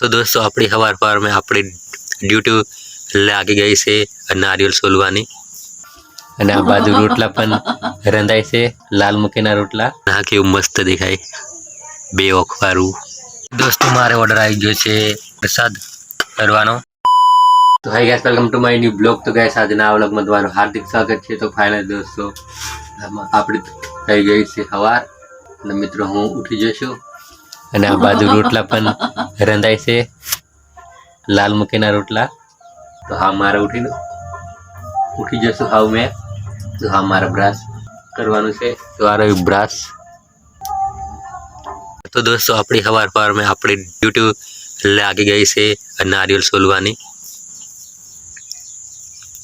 તો દોસ્તો, આપણી સવાર સવારમાં આપણી ડ્યુટી લાગી ગઈ છે નારિયેલ સોલવાની. અને આ બાજુ રોટલા પણ રંધાય છે, લાલ મૂકીના રોટલા. હા કેવું મસ્ત દેખાય. બે ઓખવારું દોસ્તો, મારે ઓર્ડર આવી ગયો છે પ્રસાદ કરવાનો તો hi guys welcome to my new blog તો ગાઈસ આજના આ વ્લોગમાં તમારું હાર્દિક સ્વાગત છે. તો ફાઇનલ દોસ્તો આપણી થઈ ગઈ છે સવાર અને મિત્રો, હું ઉઠી જશું અને આ બાજુ રોટલા પણ રંધાય છે. લાલ મકઈના રોટલા. તો હા, મારે ઉઠીને ઉઠી જશું હાવ મેં. તો હા, મારે બ્રાશ કરવાનું છે. તો આ રહ્યું બ્રાશ. તો દોસ્તો, આપણી સવાર સવારમાં આપણી ડ્યુટી લાગી ગઈ છે નારિયેલ સોલવાની.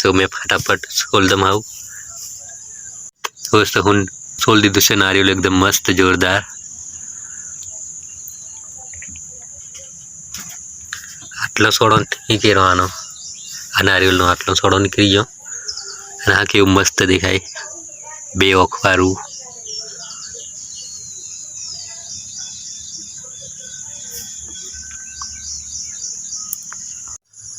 તો મેં ફટાફટ સોલ દમાવું. દોસ્તો, હું સોલ દીધું છે નારિયેલ એકદમ મસ્ત, જોરદાર. આટલો સોડો નીકળી રહેવાનો આ નારિયેલનો આટલો સોડો નીકળી ગયો. અને આ કેવું મસ્ત દેખાય. બે ઓખવારું.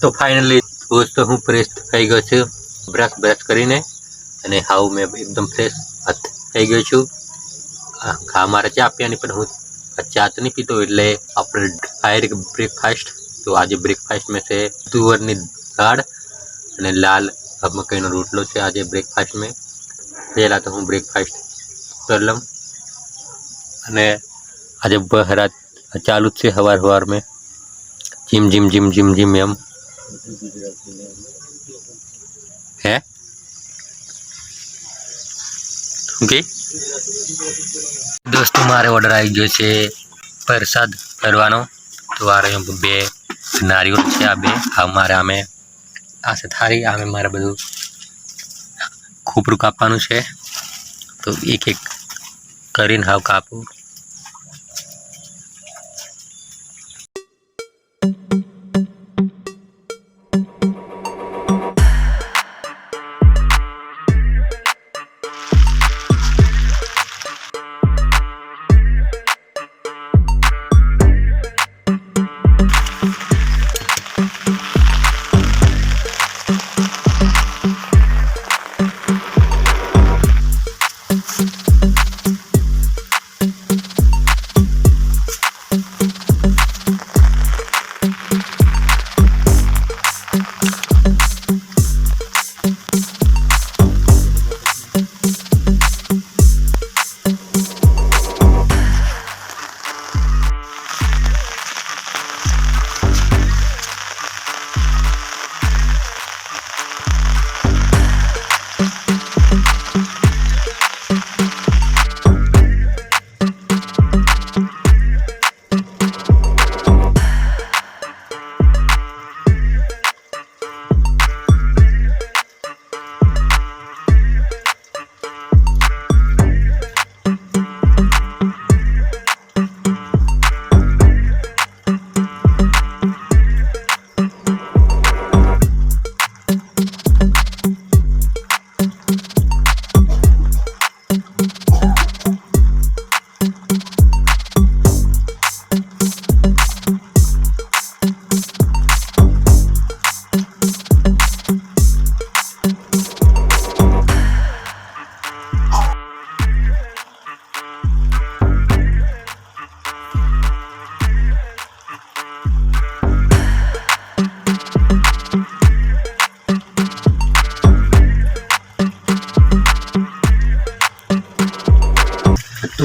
તો ફાઇનલી દોસ્તો, હું ફ્રેશ થઈ ગયો છું. બ્રશ બ્રશ કરીને. અને હાવ મેં એકદમ ફ્રેશ થઈ ગયો છું. ઘા મારે ચા પીવાની, પણ હું ચા તો નહીં પીતો, એટલે આપણે ડાયરેક્ટ બ્રેકફાસ્ટ તો આજે બ્રેકફાસ્ટ મેં છે તુવરની દાળ અને લાલ મકાઈનો રોટલો છે આજે બ્રેકફાસ્ટ મેં. પહેલાં તો હું બ્રેકફાસ્ટ કરી લઉં. અને આજે બહરાત ચાલુ જ છે સવાર સવાર મેં. Gym gym gym gym gym એમ. હે? ઓકે દોસ્તો, મારે ઓર્ડર આવી ગયો છે પ્રસાદ કરવાનો તો આ બે નારિયેળ છે આ બે. આ મારે આમે, આ છે અમે મારે બધું ખોપરું કાપવાનું છે. તો એક એક કરીને હાવ કાપું.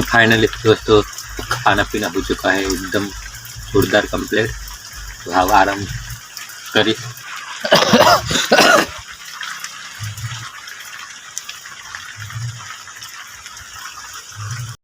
तो फाइनली दोस्तों खाना पीना हो चुका है एकदम जोरदार कंप्लीट तो अब आराम करी